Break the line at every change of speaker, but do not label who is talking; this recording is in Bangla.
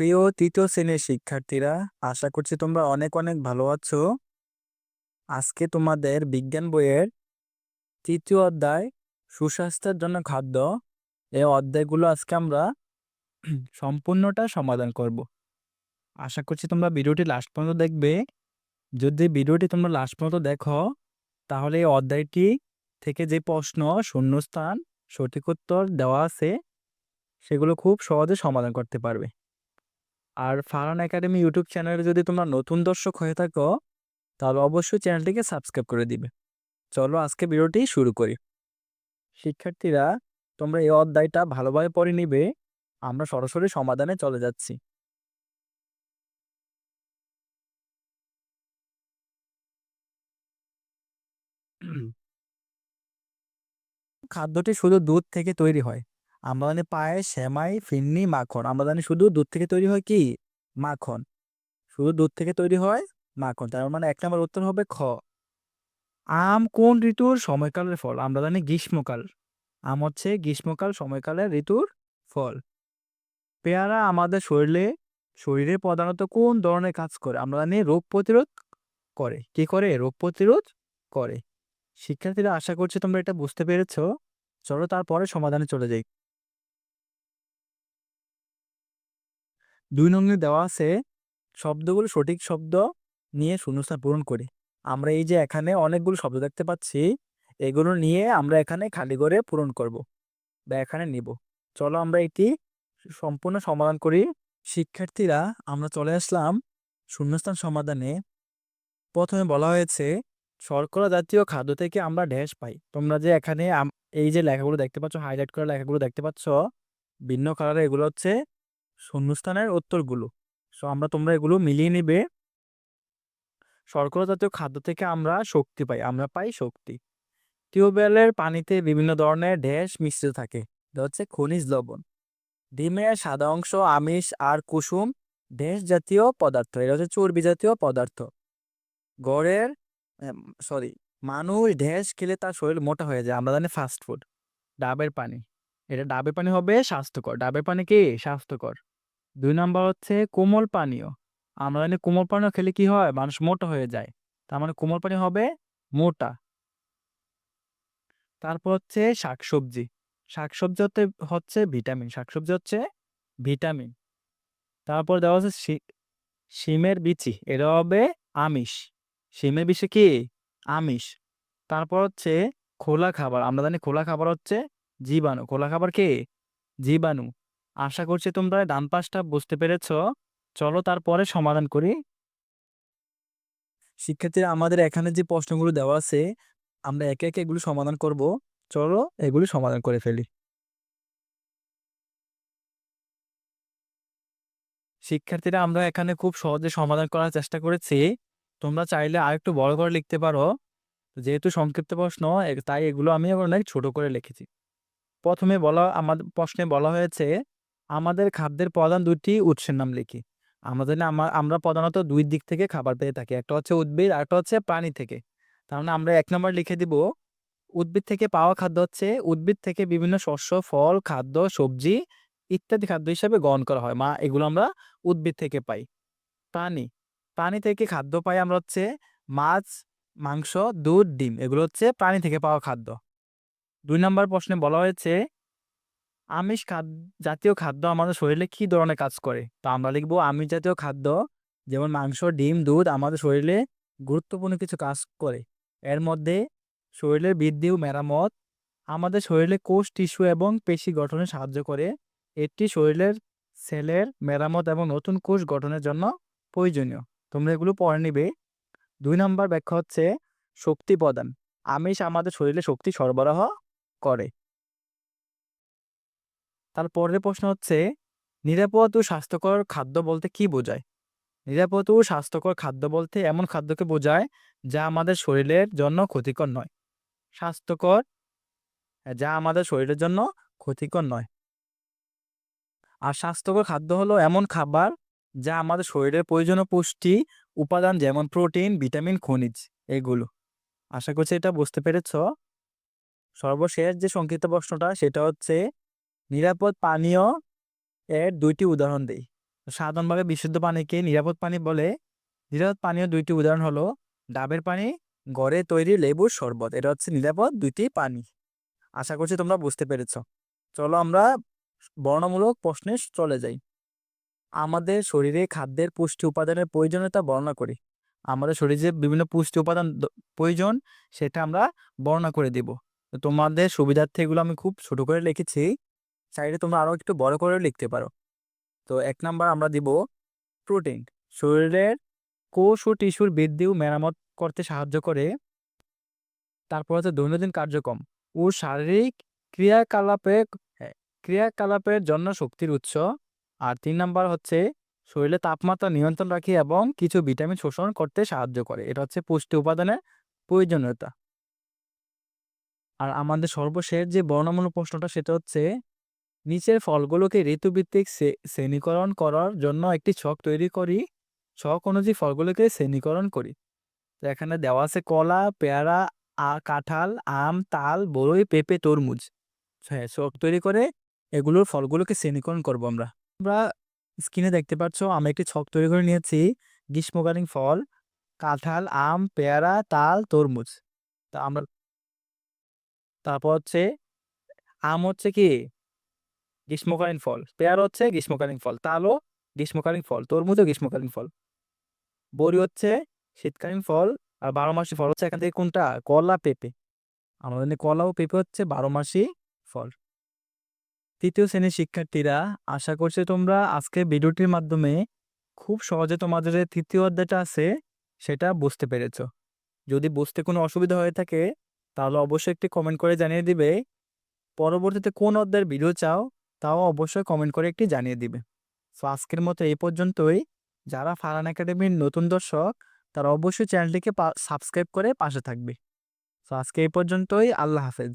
প্রিয় তৃতীয় শ্রেণির শিক্ষার্থীরা, আশা করছি তোমরা অনেক অনেক ভালো আছো। আজকে তোমাদের বিজ্ঞান বইয়ের তৃতীয় অধ্যায়, সুস্বাস্থ্যের জন্য খাদ্য। এই অধ্যায়গুলো আজকে আমরা সম্পূর্ণটা সমাধান করব। আশা করছি তোমরা ভিডিওটি লাস্ট পর্যন্ত দেখবে। যদি ভিডিওটি তোমরা লাস্ট পর্যন্ত দেখো, তাহলে এই অধ্যায়টি থেকে যে প্রশ্ন, শূন্যস্থান, সঠিক উত্তর দেওয়া আছে, সেগুলো খুব সহজে সমাধান করতে পারবে। আর ফারান একাডেমি ইউটিউব চ্যানেলে যদি তোমরা নতুন দর্শক হয়ে থাকো, তাহলে অবশ্যই চ্যানেলটিকে সাবস্ক্রাইব করে দিবে। চলো আজকে ভিডিওটি শুরু করি। শিক্ষার্থীরা, তোমরা এই অধ্যায়টা ভালোভাবে পড়ে নিবে, আমরা সরাসরি সমাধানে চলে যাচ্ছি। খাদ্যটি শুধু দুধ থেকে তৈরি হয়। আমরা জানি পায়েস সেমাই, ফিন্নি, মাখন। আমরা জানি শুধু দুধ থেকে তৈরি হয় কি? মাখন। শুধু দুধ থেকে তৈরি হয় মাখন। তার মানে এক নম্বর উত্তর হবে খ। আম কোন ঋতুর সময়কালের ফল? আমরা জানি গ্রীষ্মকাল। আম হচ্ছে গ্রীষ্মকাল, সময়কালের ঋতুর ফল। পেয়ারা আমাদের শরীরে শরীরে প্রধানত কোন ধরনের কাজ করে? আমরা জানি রোগ প্রতিরোধ করে। কি করে? রোগ প্রতিরোধ করে। শিক্ষার্থীরা, আশা করছি তোমরা এটা বুঝতে পেরেছ। চলো তারপরে সমাধানে চলে যাই। দুই নঙ্গে দেওয়া আছে শব্দগুলো সঠিক শব্দ নিয়ে শূন্যস্থান পূরণ করি। আমরা এই যে এখানে অনেকগুলো শব্দ দেখতে পাচ্ছি, এগুলো নিয়ে আমরা এখানে খালি করে পূরণ করব বা এখানে নিব। চলো আমরা এটি সম্পূর্ণ সমাধান করি। শিক্ষার্থীরা, আমরা চলে আসলাম শূন্যস্থান সমাধানে। প্রথমে বলা হয়েছে, শর্করা জাতীয় খাদ্য থেকে আমরা ড্যাশ পাই। তোমরা যে এখানে এই যে লেখাগুলো দেখতে পাচ্ছ হাইলাইট করা লেখাগুলো দেখতে পাচ্ছ, ভিন্ন কালারে এগুলো হচ্ছে শূন্যস্থানের উত্তরগুলো। সো, আমরা তোমরা এগুলো মিলিয়ে নিবে। শর্করা জাতীয় খাদ্য থেকে আমরা শক্তি পাই, আমরা পাই শক্তি। টিউবওয়েলের পানিতে বিভিন্ন ধরনের ড্যাশ মিশ্রিত থাকে এটা হচ্ছে খনিজ লবণ। ডিমের সাদা অংশ, আমিষ আর কুসুম ড্যাশ জাতীয় পদার্থ এটা হচ্ছে চর্বি জাতীয় পদার্থ। গড়ের সরি, মানুষ ড্যাশ খেলে তার শরীর মোটা হয়ে যায়, আমরা জানি ফাস্ট ফুড। ডাবের পানি, এটা ডাবের পানি হবে স্বাস্থ্যকর। ডাবের পানি কি? স্বাস্থ্যকর। দুই নাম্বার হচ্ছে কোমল পানীয়। আমরা জানি কোমল পানীয় খেলে কি হয়? মানুষ মোটা হয়ে যায়। তার মানে কোমল পানি হবে মোটা। তারপর হচ্ছে শাকসবজি। শাকসবজি হতে, হচ্ছে ভিটামিন। শাকসবজি হচ্ছে ভিটামিন। তারপর দেওয়া হচ্ছে শিমের বিচি। এটা হবে আমিষ। শিমের বিচি কি? আমিষ। তারপর হচ্ছে খোলা খাবার। আমরা জানি খোলা খাবার হচ্ছে জীবাণু। খোলা খাবার কি? জীবাণু। আশা করছি তোমরা ডান পাশটা বুঝতে পেরেছ। চলো তারপরে সমাধান করি। শিক্ষার্থীরা, আমাদের এখানে যে প্রশ্নগুলো দেওয়া আছে, আমরা একে একে এগুলো সমাধান করব। চলো এগুলো সমাধান করে ফেলি। শিক্ষার্থীরা, আমরা এখানে খুব সহজে সমাধান করার চেষ্টা করেছি। তোমরা চাইলে আরেকটু বড় করে লিখতে পারো। যেহেতু সংক্ষিপ্ত প্রশ্ন তাই এগুলো আমি অনেক ছোট করে লিখেছি। প্রথমে বলা, আমাদের প্রশ্নে বলা হয়েছে আমাদের খাদ্যের প্রধান দুটি উৎসের নাম লিখি। আমাদের আমরা প্রধানত দুই দিক থেকে খাবার পেয়ে থাকি। একটা হচ্ছে উদ্ভিদ আর একটা হচ্ছে প্রাণী থেকে। তার মানে আমরা এক নম্বর লিখে দিব, উদ্ভিদ থেকে পাওয়া খাদ্য হচ্ছে, উদ্ভিদ থেকে বিভিন্ন শস্য, ফল, খাদ্য, সবজি ইত্যাদি খাদ্য হিসাবে গ্রহণ করা হয়। মা, এগুলো আমরা উদ্ভিদ থেকে পাই। প্রাণী প্রাণী থেকে খাদ্য পাই আমরা হচ্ছে মাছ, মাংস, দুধ, ডিম। এগুলো হচ্ছে প্রাণী থেকে পাওয়া খাদ্য। দুই নম্বর প্রশ্নে বলা হয়েছে আমিষ খাদ্য জাতীয় খাদ্য আমাদের শরীরে কি ধরনের কাজ করে? তো আমরা লিখব আমিষ জাতীয় খাদ্য, যেমন মাংস, ডিম, দুধ আমাদের শরীরে গুরুত্বপূর্ণ কিছু কাজ করে। এর মধ্যে শরীরের বৃদ্ধি ও মেরামত আমাদের শরীরে কোষ, টিস্যু এবং পেশি গঠনে সাহায্য করে। এটি শরীরের সেলের মেরামত এবং নতুন কোষ গঠনের জন্য প্রয়োজনীয়। তোমরা এগুলো পড়ে নিবে। দুই নম্বর ব্যাখ্যা হচ্ছে শক্তি প্রদান। আমিষ আমাদের শরীরে শক্তি সরবরাহ করে। তার পরের প্রশ্ন হচ্ছে, নিরাপদ ও স্বাস্থ্যকর খাদ্য বলতে কি বোঝায়? নিরাপদ ও স্বাস্থ্যকর খাদ্য বলতে এমন খাদ্যকে বোঝায় যা আমাদের শরীরের জন্য ক্ষতিকর নয়। স্বাস্থ্যকর যা আমাদের শরীরের জন্য ক্ষতিকর নয়। আর স্বাস্থ্যকর খাদ্য হলো এমন খাবার যা আমাদের শরীরের প্রয়োজনীয় পুষ্টি উপাদান যেমন প্রোটিন, ভিটামিন, খনিজ এগুলো। আশা করছি এটা বুঝতে পেরেছ। সর্বশেষ যে সংক্ষিপ্ত প্রশ্নটা সেটা হচ্ছে নিরাপদ পানীয় এর দুইটি উদাহরণ দেই। সাধারণভাবে বিশুদ্ধ পানিকে নিরাপদ পানি বলে। নিরাপদ পানীয় দুইটি উদাহরণ হলো, ডাবের পানি ঘরে তৈরি লেবুর শরবত। এটা হচ্ছে নিরাপদ দুইটি পানি। আশা করছি তোমরা বুঝতে পেরেছ। চলো আমরা বর্ণমূলক প্রশ্নে চলে যাই। আমাদের শরীরে খাদ্যের পুষ্টি উপাদানের প্রয়োজনীয়তা বর্ণনা করি। আমাদের শরীরে যে বিভিন্ন পুষ্টি উপাদান প্রয়োজন, সেটা আমরা বর্ণনা করে দিব। তোমাদের সুবিধার্থে এগুলো আমি খুব ছোট করে লিখেছি। চাইলে তোমরা আরও একটু বড় করে লিখতে পারো। তো এক নাম্বার আমরা দিব প্রোটিন শরীরের কোষ ও টিস্যুর বৃদ্ধি ও মেরামত করতে সাহায্য করে। তারপর হচ্ছে দৈনন্দিন কার্যক্রম ও শারীরিক ক্রিয়াকলাপে হ্যাঁ, ক্রিয়াকলাপের জন্য শক্তির উৎস। আর তিন নাম্বার হচ্ছে শরীরে তাপমাত্রা নিয়ন্ত্রণ রাখে এবং কিছু ভিটামিন শোষণ করতে সাহায্য করে। এটা হচ্ছে পুষ্টি উপাদানের প্রয়োজনীয়তা। আর আমাদের সর্বশেষ যে বর্ণমূলক প্রশ্নটা সেটা হচ্ছে নিচের ফলগুলোকে ঋতুভিত্তিক শ্রে- শ্রেণীকরণ করার জন্য একটি ছক তৈরি করি। ছক অনুযায়ী ফলগুলোকে শ্রেণীকরণ করি। তো এখানে দেওয়া আছে কলা, পেয়ারা কাঁঠাল, আম, তাল, বরই, পেঁপে, তরমুজ। হ্যাঁ ছক তৈরি করে এগুলোর ফলগুলোকে শ্রেণীকরণ করব আমরা। আমরা স্ক্রিনে দেখতে পাচ্ছ, আমি একটি ছক তৈরি করে নিয়েছি, গ্রীষ্মকালীন ফল, কাঁঠাল, আম, পেয়ারা, তাল, তরমুজ। তা আমরা, তারপর হচ্ছে, আম হচ্ছে কি? গ্রীষ্মকালীন ফল। পেয়ার হচ্ছে গ্রীষ্মকালীন ফল, তালও গ্রীষ্মকালীন ফল, তরমুজও গ্রীষ্মকালীন ফল। বড়ি হচ্ছে শীতকালীন ফল আর বারো মাসি ফল হচ্ছে এখান থেকে কোনটা? কলা, পেঁপে। আমাদের কলা ও পেঁপে হচ্ছে বারো মাসি ফল। তৃতীয় শ্রেণির শিক্ষার্থীরা, আশা করছি তোমরা আজকে ভিডিওটির মাধ্যমে খুব সহজে তোমাদের যে তৃতীয় অধ্যায়টা আছে সেটা বুঝতে পেরেছ। যদি বুঝতে কোনো অসুবিধা হয়ে থাকে, তাহলে অবশ্যই একটি কমেন্ট করে জানিয়ে দিবে। পরবর্তীতে কোন অধ্যায়ের ভিডিও চাও তাও অবশ্যই কমেন্ট করে একটি জানিয়ে দিবে। সো আজকের মতো এই পর্যন্তই। যারা ফারান একাডেমির নতুন দর্শক, তারা অবশ্যই চ্যানেলটিকে সাবস্ক্রাইব করে পাশে থাকবে। সো আজকে এই পর্যন্তই। আল্লাহ হাফেজ।